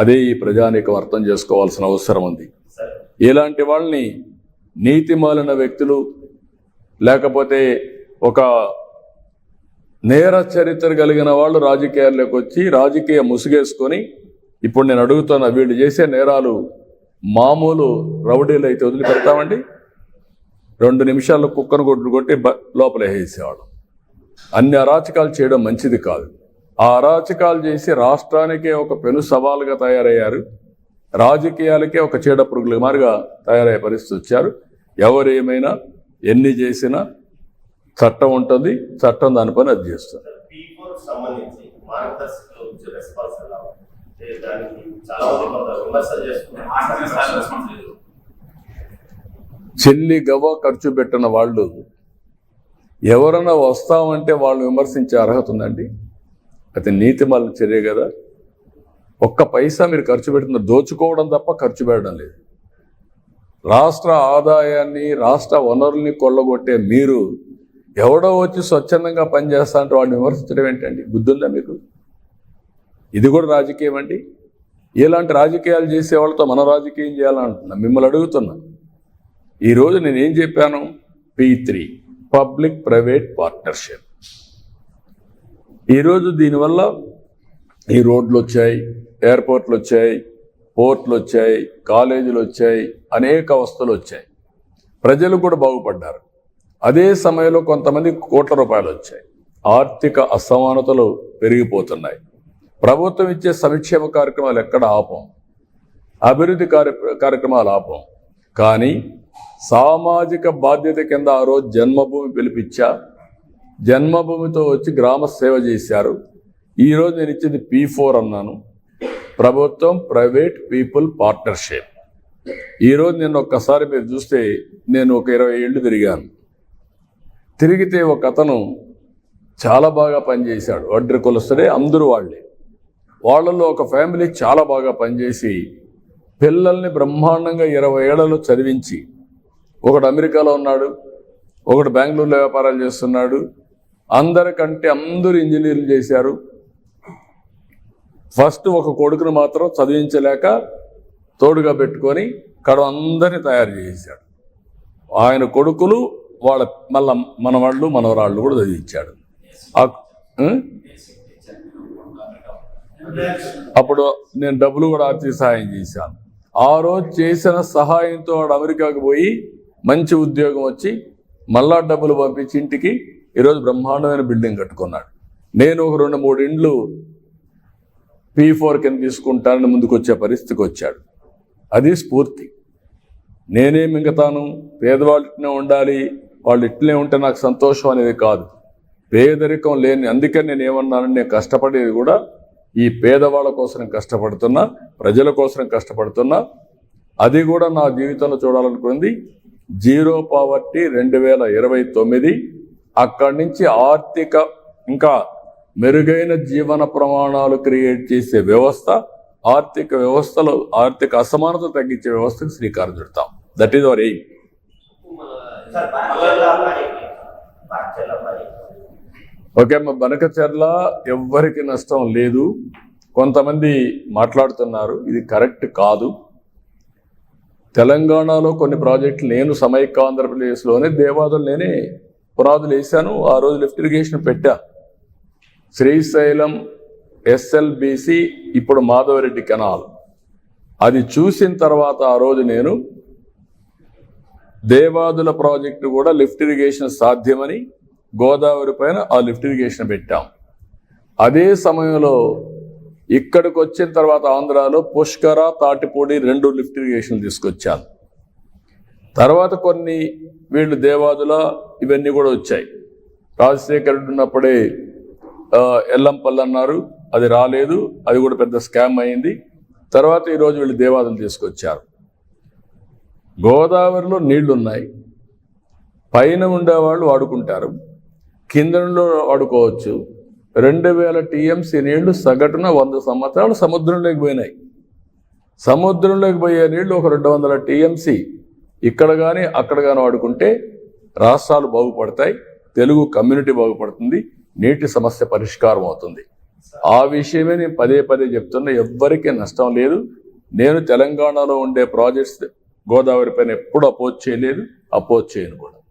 అదే ఈ ప్రజానీకం అర్థం చేసుకోవాల్సిన అవసరం ఉంది. ఇలాంటి వాళ్ళని నీతిమాలిన వ్యక్తులు లేకపోతే ఒక నేర చరిత్ర కలిగిన వాళ్ళు రాజకీయాల్లోకి వచ్చి రాజకీయ ముసుగేసుకొని ఇప్పుడు నేను అడుగుతున్న వీళ్ళు చేసే నేరాలు మామూలు రౌడీలు అయితే వదిలిపెడతామండి. రెండు నిమిషాల్లో కుక్కను కొట్టు కొట్టి లోపల వేసేవాడు అన్ని అరాచకాలు చేయడం మంచిది కాదు. ఆ అరాచకాలు చేసి రాష్ట్రానికే ఒక పెను సవాలుగా తయారయ్యారు. రాజకీయాలకే ఒక చీడ పురుగుల మారిగా తయారయ్యే పరిస్థితి వచ్చారు. ఎవరు ఏమైనా ఎన్ని చేసినా చట్టం ఉంటుంది చట్టం దాని పని అది చేస్తుంది. చెల్లి గవ్వ ఖర్చు పెట్టిన వాళ్ళు ఎవరైనా వస్తామంటే వాళ్ళు విమర్శించే అర్హత ఉందండి? అది నీతిమాల చర్య కదా. ఒక్క పైసా మీరు ఖర్చు పెడుతున్న దోచుకోవడం తప్ప ఖర్చు పెట్టడం లేదు. రాష్ట్ర ఆదాయాన్ని రాష్ట్ర వనరుల్ని కొల్లగొట్టే మీరు ఎవడో వచ్చి స్వచ్ఛందంగా పనిచేస్తా అంటే వాడిని విమర్శించడం ఏంటండి? బుద్ధుందా మీకు? ఇది కూడా రాజకీయం అండి. ఇలాంటి రాజకీయాలు చేసే వాళ్ళతో మన రాజకీయం చేయాలంటున్నా. మిమ్మల్ని అడుగుతున్నా. ఈరోజు నేనేం చెప్పాను? P three public private partnership. ఈరోజు దీనివల్ల ఈ రోడ్లు వచ్చాయి ఎయిర్పోర్ట్లు వచ్చాయి పోర్ట్లు వచ్చాయి కాలేజీలు వచ్చాయి అనేక వస్తువులు వచ్చాయి. ప్రజలు కూడా బాగుపడ్డారు. అదే సమయంలో కొంతమంది కోట్ల రూపాయలు వచ్చాయి. ఆర్థిక అసమానతలు పెరిగిపోతున్నాయి. ప్రభుత్వం ఇచ్చే సంక్షేమ కార్యక్రమాలు ఎక్కడ ఆపం? అభివృద్ధి కార్య కార్యక్రమాలు ఆపం. కానీ సామాజిక బాధ్యత కింద ఆ రోజు జన్మభూమి పిలిపించా జన్మభూమితో వచ్చి గ్రామ సేవ చేశారు. ఈరోజు నేను ఇచ్చింది పీ ఫోర్ అన్నాను. ప్రభుత్వం ప్రైవేట్ పీపుల్ పార్ట్నర్షిప్. ఈరోజు నేను ఒక్కసారి మీరు చూస్తే నేను ఒక ఇరవై ఏళ్ళు తిరిగాను. తిరిగితే ఒక అతను చాలా బాగా పనిచేశాడు. వడ్రి కొలుస్తడే అందరూ వాళ్ళే. వాళ్ళలో ఒక ఫ్యామిలీ చాలా బాగా పనిచేసి పిల్లల్ని బ్రహ్మాండంగా ఇరవై ఏళ్ళలో చదివించి ఒకడు అమెరికాలో ఉన్నాడు ఒకడు బెంగళూరులో వ్యాపారాలు చేస్తున్నాడు అందరికంటే అందరూ ఇంజనీర్లు చేశారు. ఫస్ట్ ఒక కొడుకును మాత్రం చదివించలేక తోడుగా పెట్టుకొని కడ అందరినీ తయారు చేశాడు. ఆయన కొడుకులు వాళ్ళ మళ్ళా మనవాళ్ళు మనవరాళ్ళు కూడా చదివించాడు. అప్పుడు నేను డబ్బులు కూడా ఆర్థిక సహాయం చేశాను. ఆ రోజు చేసిన సహాయంతో వాడు అమెరికాకు పోయి మంచి ఉద్యోగం వచ్చి మళ్ళా డబ్బులు పంపించి ఇంటికి ఈరోజు బ్రహ్మాండమైన బిల్డింగ్ కట్టుకున్నాడు. నేను ఒక రెండు మూడు ఇండ్లు పీ ఫోర్ కింద తీసుకుంటానని ముందుకు వచ్చే పరిస్థితికి వచ్చాడు. అది స్ఫూర్తి. నేనే మింగతాను? పేదవాళ్ళు ఇట్లనే ఉండాలి. వాళ్ళు ఇట్లనే ఉంటే నాకు సంతోషం అనేది కాదు. పేదరికం లేని అందుకని నేను ఏమన్నాను నేను కష్టపడేది కూడా ఈ పేదవాళ్ళ కోసం కష్టపడుతున్నా ప్రజల కోసం కష్టపడుతున్నా. అది కూడా నా జీవితంలో చూడాలనుకుంది. జీరో పావర్టీ రెండు వేల ఇరవై తొమ్మిది అక్కడి నుంచి ఆర్థిక ఇంకా మెరుగైన జీవన ప్రమాణాలు క్రియేట్ చేసే వ్యవస్థ ఆర్థిక వ్యవస్థలో ఆర్థిక అసమానత తగ్గించే వ్యవస్థకు శ్రీకారం చుడతాం that is our aim okay మా బనకచర్ల ఎవ్వరికి నష్టం లేదు. కొంతమంది మాట్లాడుతున్నారు ఇది కరెక్ట్ కాదు. తెలంగాణలో కొన్ని ప్రాజెక్టులు నేను సమైక్య ఆంధ్రప్రదేశ్లోనే దేవాదులు నేనే పునాదులు వేశాను ఆ రోజు లిఫ్ట్ ఇరిగేషన్ పెట్టా. శ్రీశైలం ఎస్ఎల్బిసి ఇప్పుడు మాధవరెడ్డి కెనాల్. అది చూసిన తర్వాత ఆ రోజు నేను దేవాదుల ప్రాజెక్టు కూడా లిఫ్ట్ ఇరిగేషన్ సాధ్యమని గోదావరి పైన ఆ లిఫ్ట్ ఇరిగేషన్ పెట్టాం. అదే సమయంలో ఇక్కడికి వచ్చిన తర్వాత ఆంధ్రాలో పుష్కర తాటిపూడి రెండు లిఫ్ట్ ఇరిగేషన్ తీసుకొచ్చాను. తర్వాత కొన్ని వీళ్ళు దేవాదుల ఇవన్నీ కూడా వచ్చాయి. రాజశేఖరుడు ఉన్నప్పుడే ఆ, ఎల్లంపల్లి అన్నారు అది రాలేదు అది కూడా పెద్ద స్కామ్ అయింది. తర్వాత ఈరోజు వీళ్ళు దేవాదులు తీసుకొచ్చారు. గోదావరిలో నీళ్ళున్నాయి. పైన ఉండేవాళ్ళు వాడుకుంటారు. కిందలో వాడుకోవచ్చు. రెండు వేల టీఎంసీ నీళ్ళు సగటున వంద సంవత్సరాలు సముద్రంలోకి పోయినాయి. సముద్రంలోకి పోయే నీళ్ళు ఒక రెండు వందల టీఎంసీ. ఇక్కడ కానీ అక్కడ కానీ వాడుకుంటే రాష్ట్రాలు బాగుపడతాయి తెలుగు కమ్యూనిటీ బాగుపడుతుంది నీటి సమస్య పరిష్కారం అవుతుంది. ఆ విషయమే నేను పదే పదే చెప్తున్నా ఎవ్వరికీ నష్టం లేదు. నేను తెలంగాణలో ఉండే ప్రాజెక్ట్స్ గోదావరి పైన ఎప్పుడు అపోజ్ చేయలేదు అపోజ్ చేయను కూడా.